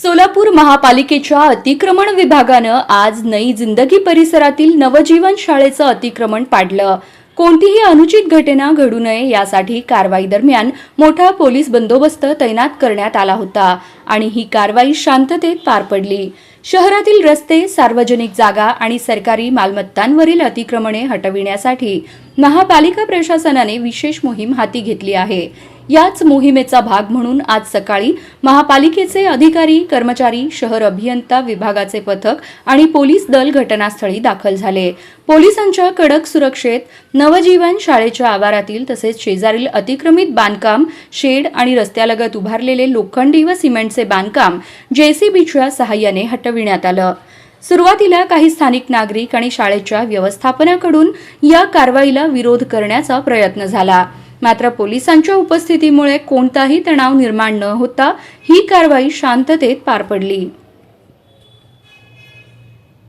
सोलापूर महापालिकेच्या अतिक्रमण विभागानं आज नई जिंदगी परिसरातील नवजीवन शाळेचं अतिक्रमण पाडलं. कोणतीही अनुचित घटना घडू नये यासाठी कारवाई दरम्यान मोठा पोलीस बंदोबस्त तैनात करण्यात आला होता आणि ही कारवाई शांततेत पार पडली. शहरातील रस्ते सार्वजनिक जागा आणि सरकारी मालमत्तांवरील अतिक्रमणे हटविण्यासाठी महापालिका प्रशासनाने विशेष मोहीम हाती घेतली आहे. याच मोहिमेचा भाग म्हणून आज सकाळी महापालिकेचे अधिकारी कर्मचारी शहर अभियंता विभागाचे पथक आणि पोलीस दल घटनास्थळी दाखल झाले. पोलिसांच्या कडक सुरक्षेत नवजीवन शाळेच्या आवारातील तसेच शेजारील अतिक्रमित बांधकाम शेड आणि रस्त्यालगत उभारलेले लोखंडी व सिमेंटचे बांधकाम जेसीबीच्या सहाय्याने हटविण्यात आलं. सुरुवातीला काही स्थानिक नागरिक आणि शाळेच्या व्यवस्थापनाकडून या कारवाईला विरोध करण्याचा प्रयत्न झाला. मात्र पोलिसांच्या उपस्थितीमुळे कोणताही तणाव निर्माण न होता ही कारवाई शांततेत पार पडली.